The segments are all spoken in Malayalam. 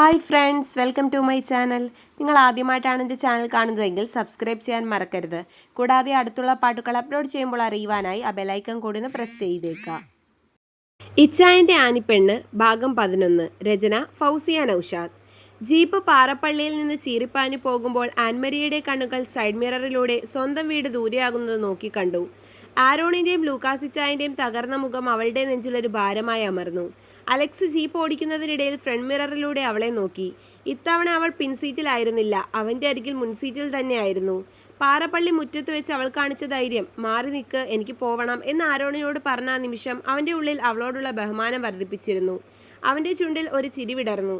Hi friends welcome to my channel. നിങ്ങൾ ആദ്യമായിട്ടാണ് എന്റെ ചാനൽ കാണുന്നതെങ്കിൽ സബ്സ്ക്രൈബ് ചെയ്യാൻ മറക്കരുത്. കൂടാതെ അടുത്തുള്ള പാട്ടുകൾ അപ്ലോഡ് ചെയ്യുമ്പോൾ അറിയുവാനായി ആ ബെലൈക്കൺ കൂടി ഒന്ന് പ്രസ് ചെയ്തേക്കാം ഇച്ചായന്റെ ആനിപ്പെണ്ണ് ഭാഗം പതിനൊന്ന് രചന ഫൗസിയ നൌഷാദ്. ജീപ്പ് പാറപ്പള്ളിയിൽ നിന്ന് ചീരിപ്പാനി പോകുമ്പോൾ ആൻമരിയുടെ കണ്ണുകൾ സൈഡ് മിററിലൂടെ സ്വന്തം വീട് ദൂരെയാകുന്നത് നോക്കി കണ്ടു. ആരോണിന്റെയും ലൂക്കാസിച്ചായന്റെയും തകർന്ന മുഖം അവളുടെ നെഞ്ചിലൊരു ഭാരമായി അമർന്നു. അലക്സ് ജീപ്പ് ഓടിക്കുന്നതിനിടയിൽ ഫ്രണ്ട് മിററിലൂടെ അവളെ നോക്കി. ഇത്തവണ അവൾ പിൻസീറ്റിലായിരുന്നില്ല അവന്റെ അരികിൽ മുൻസീറ്റിൽ തന്നെയായിരുന്നു. പാറപ്പള്ളി മുറ്റത്ത് വെച്ച് അവൾ കാണിച്ച ധൈര്യം മാറി നിൽക്ക് എനിക്ക് പോവണം എന്ന് ആരോണിനോട് പറഞ്ഞ നിമിഷം അവന്റെ ഉള്ളിൽ അവളോടുള്ള ബഹുമാനം വർദ്ധിപ്പിച്ചിരുന്നു. അവന്റെ ചുണ്ടിൽ ഒരു ചിരി വിടർന്നു.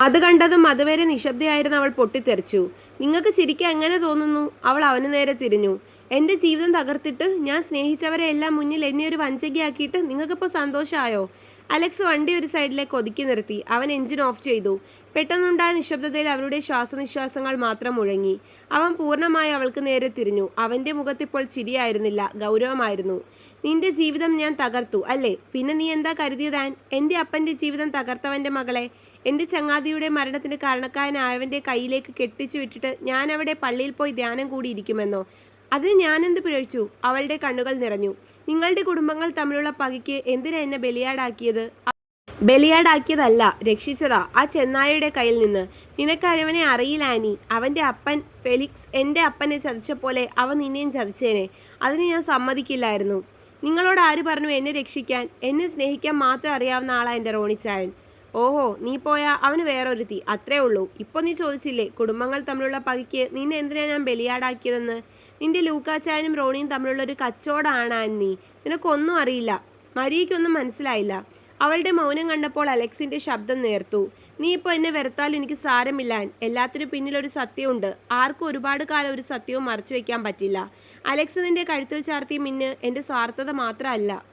അത് കണ്ടതും അതുവരെ നിശബ്ദയായിരുന്ന അവൾ പൊട്ടിത്തെറിച്ചു. നിങ്ങൾക്ക് ചിരിക്കാൻ എങ്ങനെ തോന്നുന്നു? അവൾ അവന് നേരെ തിരിഞ്ഞു. എന്റെ ജീവിതം തകർത്തിട്ട് ഞാൻ സ്നേഹിച്ചവരെ എല്ലാം മുന്നിൽ എന്നെ ഒരു വഞ്ചകയാക്കിയിട്ട് നിങ്ങൾക്കിപ്പോൾ സന്തോഷമായോ അലക്സ് വണ്ടി ഒരു സൈഡിലേക്ക് ഒതുക്കി നിർത്തി. അവൻ എഞ്ചിൻ ഓഫ് ചെയ്തു. പെട്ടെന്നുണ്ടായ നിശബ്ദതയിൽ അവരുടെ ശ്വാസനിശ്വാസങ്ങൾ മാത്രം മുഴങ്ങി. അവൻ പൂർണമായി അവൾക്ക് നേരെ തിരിഞ്ഞു. അവന്റെ മുഖത്തിപ്പോൾ ചിരിയായിരുന്നില്ല. ഗൗരവമായിരുന്നു. നിന്റെ ജീവിതം ഞാൻ തകർത്തു അല്ലേ? പിന്നെ നീ എന്താ കരുതിയതാൻ എന്റെ അപ്പന്റെ ജീവിതം തകർത്തവന്റെ മകളെ എന്റെ ചങ്ങാതിയുടെ മരണത്തിന് കാരണക്കാരനായവന്റെ കയ്യിലേക്ക് കെട്ടിച്ചു വിട്ടിട്ട് ഞാൻ അവിടെ പള്ളിയിൽ പോയി ധ്യാനം കൂടിയിരിക്കുമെന്നോ? അതിന് ഞാനെന്ത് പിഴച്ചു? അവളുടെ കണ്ണുകൾ നിറഞ്ഞു. നിങ്ങളുടെ കുടുംബങ്ങൾ തമ്മിലുള്ള പകയ്ക്ക് എന്തിനാ എന്നെ ബലിയാടാക്കിയത്? ബലിയാടാക്കിയതല്ല രക്ഷിച്ചതാ ആ ചെന്നായയുടെ കയ്യിൽ നിന്ന്. നിനക്കരവനെ അറിയില്ല ആനി. അവന്റെ അപ്പൻ ഫെലിക്സ് എന്റെ അപ്പനെ ചതിച്ച പോലെ അവൻ നിന്നെയും ചതിച്ചേനെ. അതിന് ഞാൻ സമ്മതിക്കില്ലായിരുന്നു. നിങ്ങളോട് ആര് പറഞ്ഞു എന്നെ രക്ഷിക്കാൻ? എന്നെ സ്നേഹിക്കാൻ മാത്രം അറിയാവുന്ന ആളാ എന്റെ റോണിച്ചായൻ. ഓഹോ നീ പോയാ അവന് വേറൊരുത്തി. അത്രേ ഉള്ളൂ. ഇപ്പോൾ നീ ചോദിച്ചില്ലേ കുടുംബങ്ങൾ തമ്മിലുള്ള പകയ്ക്ക് നിന്നെ എന്തിനാ ഞാൻ ബലിയാടാക്കിയതെന്ന്? നിന്റെ ലൂക്കാച്ചായനും റോണിയും തമ്മിലുള്ള ഒരു കച്ചവടമാണ് ആന്നി നിനക്കൊന്നും അറിയില്ല. മരിയയ്ക്കൊന്നും മനസ്സിലായില്ല. അവളുടെ മൗനം കണ്ടപ്പോൾ അലക്സിന്റെ ശബ്ദം നേർത്തു. നീ ഇപ്പോൾ എന്നെ വെറുത്താലും എനിക്ക് സാരമില്ല. എല്ലാത്തിനും പിന്നിലൊരു സത്യമുണ്ട്. ആർക്കും ഒരുപാട് കാലം ഒരു സത്യവും മറച്ചു വെക്കാൻ പറ്റില്ല. അലക്സ് നിന്റെ കഴുത്തിൽ ചാർത്തിയ മിന്ന് എന്റെ സ്വാർത്ഥത മാത്രമല്ല.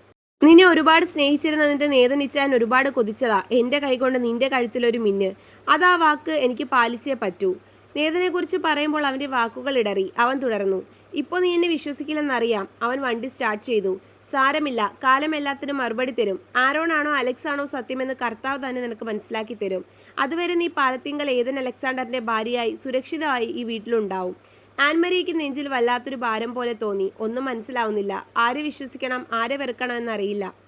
നിന്നെ ഒരുപാട് സ്നേഹിച്ചിരുന്ന നിന്റെ നേതനിച്ചാൻ ഒരുപാട് കൊതിച്ചതാ. എന്റെ കൈകൊണ്ട് നിന്റെ കഴുത്തിലൊരു മിന്ന്. അതാ വാക്ക് എനിക്ക് പാലിച്ചേ പറ്റൂ. നേതനെക്കുറിച്ച് പറയുമ്പോൾ അവന്റെ വാക്കുകൾ ഇടറി. അവൻ തുടർന്നു. ഇപ്പോൾ നീ എന്നെ വിശ്വസിക്കില്ലെന്നറിയാം. അവൻ വണ്ടി സ്റ്റാർട്ട് ചെയ്തു. സാരമില്ല. കാലം എല്ലാത്തിനും മറുപടി തരും. ആരോണാണോ അലക്സാണോ സത്യമെന്ന് കർത്താവ് തന്നെ നിനക്ക് മനസ്സിലാക്കി തരും. അതുവരെ നീ പാലത്തിങ്കൽ ഏതൻ അലക്സാണ്ടറിന്റെ ഭാര്യയായി സുരക്ഷിതമായി ഈ വീട്ടിലുണ്ടാവും. ആൻമരിക്ക് നെഞ്ചിൽ വല്ലാത്തൊരു ഭാരം പോലെ തോന്നി. ഒന്നും മനസ്സിലാവുന്നില്ല. ആരെ വിശ്വസിക്കണം ആരെ വെറുക്കണം എന്നറിയില്ല.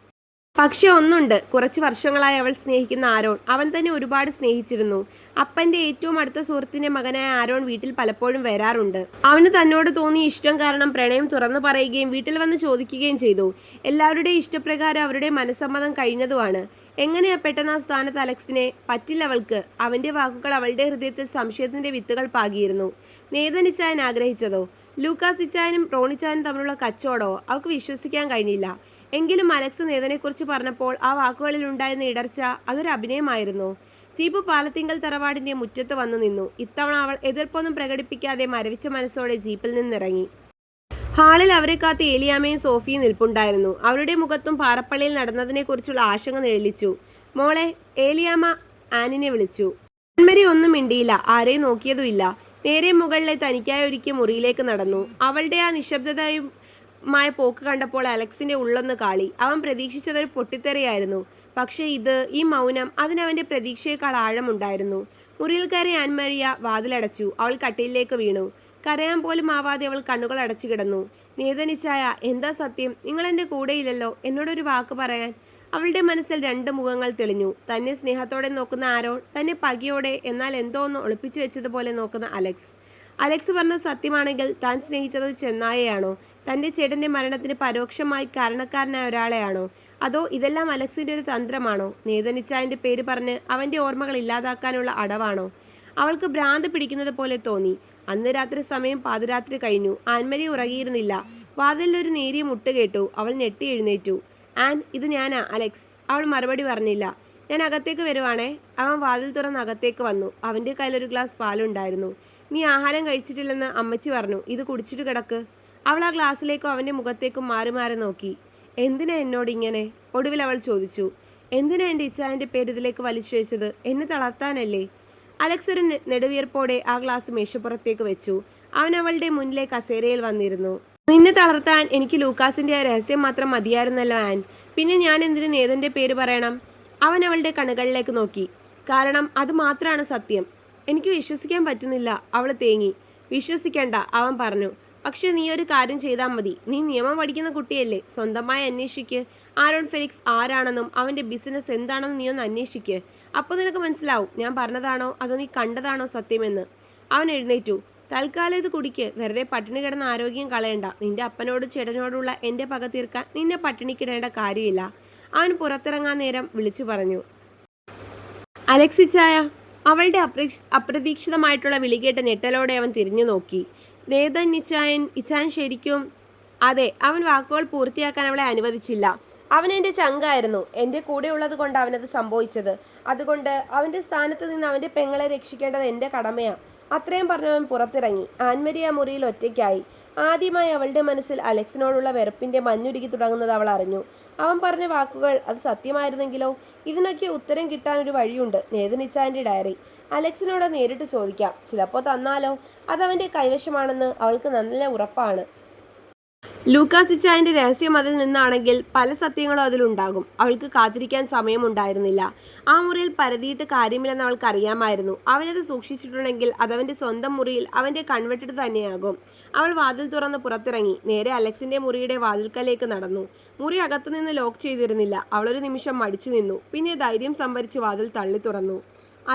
പക്ഷെ ഒന്നുണ്ട്. കുറച്ച് വർഷങ്ങളായി അവൾ സ്നേഹിക്കുന്ന ആരോൺ. അവൻ തന്നെ ഒരുപാട് സ്നേഹിച്ചിരുന്നു. അപ്പന്റെ ഏറ്റവും അടുത്ത സുഹൃത്തിന്റെ മകനായ ആരോൺ വീട്ടിൽ പലപ്പോഴും വരാറുണ്ട്. അവന് തന്നോട് തോന്നിയ ഇഷ്ടം കാരണം പ്രണയം തുറന്നു പറയുകയും വീട്ടിൽ വന്ന് ചോദിക്കുകയും ചെയ്തു. എല്ലാവരുടെയും ഇഷ്ടപ്രകാരം അവരുടെ മനസ്സമ്മതം കഴിഞ്ഞതുമാണ്. എങ്ങനെയാ പെട്ടെന്ന് ആ സ്ഥാനത്ത് അലക്സിനെ? പറ്റില്ല അവൾക്ക്. അവന്റെ വാക്കുകൾ അവളുടെ ഹൃദയത്തിൽ സംശയത്തിന്റെ വിത്തുകൾ പാകിയിരുന്നു. നേതനിച്ചായൻ ആഗ്രഹിച്ചതോ? ലൂക്കാസ് റോണിച്ചാനും തമ്മിലുള്ള കച്ചവടമോ? അവൾക്ക് വിശ്വസിക്കാൻ കഴിഞ്ഞില്ല. എങ്കിലും അലക്സ് നേതനെക്കുറിച്ച് പറഞ്ഞപ്പോൾ ആ വാക്കുകളിൽ ഉണ്ടായിരുന്ന ഇടർച്ച അതൊരു അഭിനയമായിരുന്നു. ജീപ്പ് പാലത്തിങ്കൽ തറവാടിന്റെ മുറ്റത്ത് വന്നു നിന്നു. ഇത്തവണ അവൾ എതിർപ്പൊന്നും പ്രകടിപ്പിക്കാതെ മരവിച്ച മനസ്സോടെ ജീപ്പിൽ നിന്നിറങ്ങി. ഹാളിൽ അവരെ കാത്ത് ഏലിയാമയും സോഫിയും നിൽപ്പുണ്ടായിരുന്നു. അവരുടെ മുഖത്തും പാറപ്പള്ളിയിൽ നടന്നതിനെക്കുറിച്ചുള്ള ആശങ്ക നിഴലിച്ചു. മോളെ ഏലിയാമ ആനിനെ വിളിച്ചു. അന്മരി ഒന്നും മിണ്ടിയില്ല. ആരെയും നോക്കിയതുമില്ല. നേരെ മുകളിലെ തനിക്കായി ഒരുക്കിയ മുറിയിലേക്ക് നടന്നു. അവളുടെ ആ നിശബ്ദതയും മായ പോക്ക് കണ്ടപ്പോൾ അലക്സിന്റെ ഉള്ളൊന്ന് കാളി. അവൻ പ്രതീക്ഷിച്ചതൊരു പൊട്ടിത്തെറിയായിരുന്നു. പക്ഷേ ഇത് ഈ മൗനം അതിനവന്റെ പ്രതീക്ഷയേക്കാൾ ആഴമുണ്ടായിരുന്നു. മുറിയിൽ കയറി ആൻമരിയ വാതിലടച്ചു. അവൾ കട്ടിലിലേക്ക് വീണു. കരയാൻ പോലും ആവാതെ അവൾ കണ്ണുകൾ അടച്ചു കിടന്നു. നേതനിച്ചായ എന്താ സത്യം? നിങ്ങൾ എന്റെ കൂടെയില്ലല്ലോ? എന്നോടൊരു വാക്ക് പറയാൻ? അവളുടെ മനസ്സിൽ രണ്ട് മുഖങ്ങൾ തെളിഞ്ഞു. തന്നെ സ്നേഹത്തോടെ നോക്കുന്ന ആരോൺ തന്നെ പകിയോടെ എന്നാൽ എന്തോ ഒന്ന് ഒളിപ്പിച്ചു വെച്ചതുപോലെ നോക്കുന്ന അലക്സ്. അലക്സ് പറഞ്ഞ സത്യമാണെങ്കിൽ താൻ സ്നേഹിച്ചത് ചെന്നായയാണോ? തന്റെ ചേട്ടന്റെ മരണത്തിന് പരോക്ഷമായി കാരണക്കാരനായ ഒരാളെയാണോ? അതോ ഇതെല്ലാം അലക്സിന്റെ ഒരു തന്ത്രമാണോ? നേതനിച്ചായന്റെ പേര് പറഞ്ഞ് അവന്റെ ഓർമ്മകൾ ഇല്ലാതാക്കാനുള്ള അടവാണോ? അവൾക്ക് ഭ്രാന്ത് പിടിക്കുന്നത് പോലെ തോന്നി. അന്ന് രാത്രി സമയം പാതിരാത്രി കഴിഞ്ഞു. ആൻമരി ഉറങ്ങിയിരുന്നില്ല. വാതിലൊരു നേരിയ മുട്ട് കേട്ടു. അവൾ ഞെട്ടി എഴുന്നേറ്റു. ആൻ ഇത് ഞാനാ അലക്സ്. അവൾ മറുപടി പറഞ്ഞില്ല. ഞാൻ അകത്തേക്ക് വരുവാണേ. അവൻ വാതിൽ തുറന്ന് അകത്തേക്ക് വന്നു. അവന്റെ കയ്യിലൊരു ഗ്ലാസ് പാലുണ്ടായിരുന്നു. നീ ആഹാരം കഴിച്ചിട്ടില്ലെന്ന് അമ്മച്ചി പറഞ്ഞു. ഇത് കുടിച്ചിട്ട് കിടക്ക്. അവൾ ആ ഗ്ലാസ്സിലേക്കും അവന്റെ മുഖത്തേക്കും മാറി മാറി നോക്കി. എന്തിനാ എന്നോട് ഇങ്ങനെ? ഒടുവിൽ അവൾ ചോദിച്ചു. എന്തിനാ എന്റെ ഇച്ചായന്റെ പേര് ഇതിലേക്ക് വലിച്ചു വെച്ചത്? എന്നെ തളർത്താനല്ലേ? അലക്സ് ഒരു നെടുവീർപ്പോടെ ആ ഗ്ലാസ് മേശപ്പുറത്തേക്ക് വെച്ചു. അവൻ അവളുടെ മുന്നിലെ കസേരയിൽ വന്നിരുന്നു. നിന്നെ തളർത്താൻ എനിക്ക് ലൂക്കാസിന്റെ ആ രഹസ്യം മാത്രം മതിയായിരുന്നല്ലോ ആൻ പിന്നെ ഞാൻ എന്തിനു നേതന്റെ പേര് പറയണം? അവൻ അവളുടെ കണ്ണുകളിലേക്ക് നോക്കി. കാരണം അത് മാത്രമാണ് സത്യം. എനിക്ക് വിശ്വസിക്കാൻ പറ്റുന്നില്ല. അവൾ തേങ്ങി. വിശ്വസിക്കേണ്ട അവൻ പറഞ്ഞു. പക്ഷെ നീ ഒരു കാര്യം ചെയ്താൽ മതി. നീ നിയമം പഠിക്കുന്ന കുട്ടിയല്ലേ? സ്വന്തമായി അന്വേഷിക്ക്. ആരോൺ ഫെലിക്സ് ആരാണെന്നും അവന്റെ ബിസിനസ് എന്താണെന്നും നീ ഒന്ന് അന്വേഷിക്ക്. അപ്പോൾ നിനക്ക് മനസ്സിലാവും ഞാൻ പറഞ്ഞതാണോ അതോ നീ കണ്ടതാണോ സത്യമെന്ന്. അവൻ എഴുന്നേറ്റു. തൽക്കാലം ഇത് കുടിക്ക്. വെറുതെ പട്ടിണി കിടന്ന ആരോഗ്യം കളയണ്ട. നിന്റെ അപ്പനോട് ചേട്ടനോടുള്ള എന്റെ പക തീർക്കാൻ നിന്നെ പട്ടിണിക്കിടേണ്ട കാര്യമില്ല. അവൻ പുറത്തിറങ്ങാൻ നേരം വിളിച്ചു പറഞ്ഞു. അലക്സിച്ചായ അവളുടെ അപ്രതീക്ഷ അപ്രതീക്ഷിതമായിട്ടുള്ള വിളികേട്ട ഞെട്ടലോടെ അവൻ തിരിഞ്ഞു നോക്കി. നേതൻ നിച്ചായൻ ഇച്ചാൻ ശരിക്കും അതെ അവൻ വാക്കുകൾ പൂർത്തിയാക്കാൻ അവളെ അനുവദിച്ചില്ല. അവൻ എന്റെ ചങ്കായിരുന്നു. എന്റെ കൂടെ ഉള്ളത് കൊണ്ട് അവനത് സംഭവിച്ചത്. അതുകൊണ്ട് അവന്റെ സ്ഥാനത്ത് നിന്ന് അവന്റെ പെങ്ങളെ രക്ഷിക്കേണ്ടത് എന്റെ കടമയാണ് അത്രയും പറഞ്ഞവൻ പുറത്തിറങ്ങി. ആൻമരി ആ മുറിയിൽ ഒറ്റയ്ക്കായി. ആദ്യമായി അവളുടെ മനസ്സിൽ അലക്സിനോടുള്ള വെറുപ്പിന്റെ മഞ്ഞുരുകി തുടങ്ങുന്നത് അവൾ അറിഞ്ഞു. അവൻ പറഞ്ഞ വാക്കുകൾ അത് സത്യമായിരുന്നെങ്കിലോ? ഇതിനൊക്കെ ഉത്തരം കിട്ടാനൊരു വഴിയുണ്ട്. നേതനിച്ചാന്റെ ഡയറി. അലക്സിനോട് നേരിട്ട് ചോദിക്കാം. ചിലപ്പോൾ തന്നാലോ? അതവന്റെ കൈവശമാണെന്ന് അവൾക്ക് നല്ല ഉറപ്പാണ്. ലൂക്കാസിച്ചായന്റെ രഹസ്യം അതിൽ നിന്നാണെങ്കിൽ പല സത്യങ്ങളും അതിലുണ്ടാകും. അവൾക്ക് കാത്തിരിക്കാൻ സമയമുണ്ടായിരുന്നില്ല. ആ മുറിയിൽ പരതിയിട്ട് കാര്യമില്ലെന്ന് അവൾക്ക് അറിയാമായിരുന്നു. അവനത് സൂക്ഷിച്ചിട്ടുണ്ടെങ്കിൽ അതവന്റെ സ്വന്തം മുറിയിൽ അവന്റെ കൺവെട്ടിട്ട് തന്നെയാകും. അവൾ വാതിൽ തുറന്ന് പുറത്തിറങ്ങി. നേരെ അലക്സിന്റെ മുറിയുടെ വാതിൽക്കലേക്ക് നടന്നു. മുറി അകത്തുനിന്ന് ലോക്ക് ചെയ്തിരുന്നില്ല. അവളൊരു നിമിഷം മടിച്ചു നിന്നു. പിന്നെ ധൈര്യം സംഭരിച്ച് വാതിൽ തള്ളി തുറന്നു.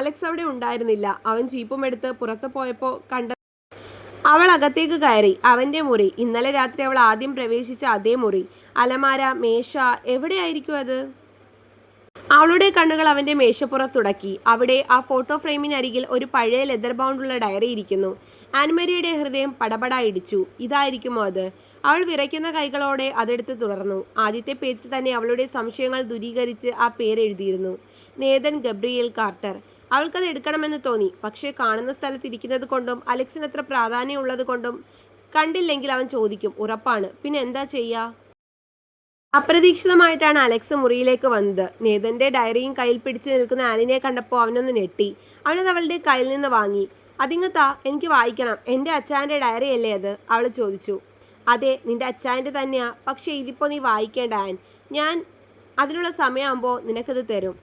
അലക്സ് അവിടെ ഉണ്ടായിരുന്നില്ല. അവൻ ജീപ്പും എടുത്ത് പുറത്തു പോയപ്പോൾ കണ്ട അവൾ അകത്തേക്ക് കയറി. അവന്റെ മുറി. ഇന്നലെ രാത്രി അവൾ ആദ്യം പ്രവേശിച്ച അതേ മുറി. അലമാര മേശ എവിടെയായിരിക്കും അത്? അവളുടെ കണ്ണുകൾ അവന്റെ മേശപ്പുറത്തുടക്കി അവിടെ ആ ഫോട്ടോ ഫ്രെയിമിനരികിൽ ഒരു പഴയ ലെതർ ബൗണ്ടുള്ള ഡയറി ഇരിക്കുന്നു. ആൻമരിയുടെ ഹൃദയം പടപട ഇടിച്ചു. ഇതായിരിക്കുമോ അത്? അവൾ വിറയ്ക്കുന്ന കൈകളോടെ അതെടുത്ത് തുടർന്നു ആദ്യത്തെ പേജിൽ തന്നെ അവളുടെ സംശയങ്ങൾ ദൂരീകരിച്ച് ആ പേരെഴുതിയിരുന്നു നേതൻ ഗബ്രിയേൽ കാർട്ടർ. അവൾക്കത് എടുക്കണമെന്ന് തോന്നി. പക്ഷേ കാണുന്ന സ്ഥലത്ത് ഇരിക്കുന്നത് കൊണ്ടും അലക്സിന് അത്ര പ്രാധാന്യമുള്ളത് കൊണ്ടും കണ്ടില്ലെങ്കിൽ അവൻ ചോദിക്കും ഉറപ്പാണ്. പിന്നെ എന്താ ചെയ്യുക അപ്രതീക്ഷിതമായിട്ടാണ് അലക്സ് മുറിയിലേക്ക് വന്നത്. നേതന്റെ ഡയറിയും കയ്യിൽ പിടിച്ചു നിൽക്കുന്ന ആനിനെ കണ്ടപ്പോൾ അവനൊന്ന് ഞെട്ടി. അവനത് അവളുടെ കയ്യിൽ നിന്ന് വാങ്ങി. അതിങ്ങത്താ എനിക്ക് വായിക്കണം. എന്റെ അച്ചാന്റെ ഡയറി അല്ലേ അത്? അവൾ ചോദിച്ചു. അതെ നിന്റെ അച്ചാന്റെ തന്നെയാ. പക്ഷേ ഇതിപ്പോൾ നീ വായിക്കേണ്ട ആൻ. ഞാൻ അതിനുള്ള സമയമാകുമ്പോൾ നിനക്കത് തരും.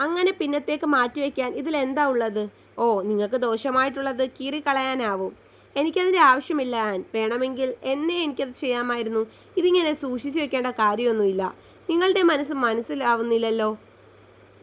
അങ്ങനെ പിന്നത്തേക്ക് മാറ്റിവെക്കാൻ ഇതിലെന്താ ഉള്ളത്? ഓ നിങ്ങൾക്ക് ദോഷമായിട്ടുള്ളത് കീറിക്കളയാനാവും എനിക്കതിന്റെ ആവശ്യമില്ല ആൻ. വേണമെങ്കിൽ എന്നേ എനിക്കത് ചെയ്യാമായിരുന്നു. ഇതിങ്ങനെ സൂക്ഷിച്ചു വെക്കേണ്ട കാര്യമൊന്നുമില്ല. നിങ്ങളുടെ മനസ്സ് മനസ്സിലാവുന്നില്ലല്ലോ?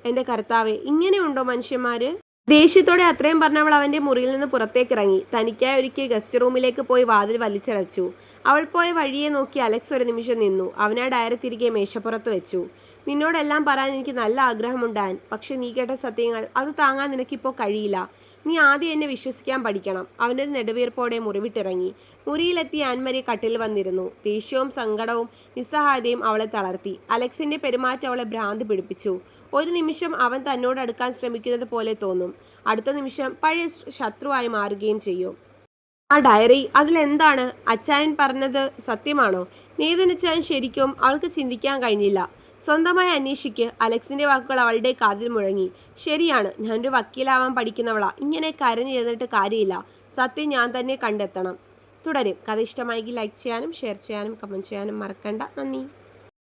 എന്റെ കർത്താവെ ഇങ്ങനെയുണ്ടോ മനുഷ്യന്മാർ ദേഷ്യത്തോടെ അത്രയും പറഞ്ഞവൾ അവന്റെ മുറിയിൽ നിന്ന് പുറത്തേക്ക് ഇറങ്ങി തനിക്കായി ഒരിക്കൽ ഗസ്റ്റ് റൂമിലേക്ക് പോയി വാതിൽ വലിച്ചടച്ചു. അവൾ പോയ വഴിയെ നോക്കി അലക്സ് ഒരു നിമിഷം നിന്നു. അവനാ ഡയറി തിരികെ മേശപ്പുറത്ത് വെച്ചു. നിന്നോടെല്ലാം പറയാൻ എനിക്ക് നല്ല ആഗ്രഹമുണ്ടാൻ പക്ഷെ നീ കേട്ട സത്യങ്ങൾ അത് താങ്ങാൻ നിനക്കിപ്പോൾ കഴിയില്ല. നീ ആദ്യം എന്നെ വിശ്വസിക്കാൻ പഠിക്കണം. അവന്റെ നെടുവീർപ്പോടെ മുറിവിട്ടിറങ്ങി. മുറിയിലെത്തി ആൻമരി കട്ടിൽ വന്നിരുന്നു. ദേഷ്യവും സങ്കടവും നിസ്സഹായതയും അവളെ തളർത്തി. അലക്സിന്റെ പെരുമാറ്റം അവളെ ഭ്രാന്ത് പിടിപ്പിച്ചു. ഒരു നിമിഷം അവൻ തന്നോട് അടുക്കാൻ ശ്രമിക്കുന്നത് പോലെ തോന്നും. അടുത്ത നിമിഷം പഴയ ശത്രുവായി മാറുകയും ചെയ്യും. ആ ഡയറി അതിലെന്താണ് അച്ചായൻ പറഞ്ഞത് സത്യമാണോ? നേതനച്ചായൻ ശരിക്കും അവൾക്ക് ചിന്തിക്കാൻ കഴിഞ്ഞില്ല. സ്വന്തമായി അന്വേഷിക്ക്. അലക്സിന്റെ വാക്കുകൾ അവളുടെ കാതിൽ മുഴങ്ങി. ശരിയാണ് ഞാനൊരു വക്കീലാവാൻ പഠിക്കുന്നവളാ. ഇങ്ങനെ കരഞ്ഞു ചെയ്തിട്ട് കാര്യമില്ല. സത്യം ഞാൻ തന്നെ കണ്ടെത്തണം. തുടരും. കഥ ഇഷ്ടമായെങ്കിൽ ലൈക്ക് ചെയ്യാനും ഷെയർ ചെയ്യാനും കമന്റ് ചെയ്യാനും മറക്കണ്ട. നന്ദി.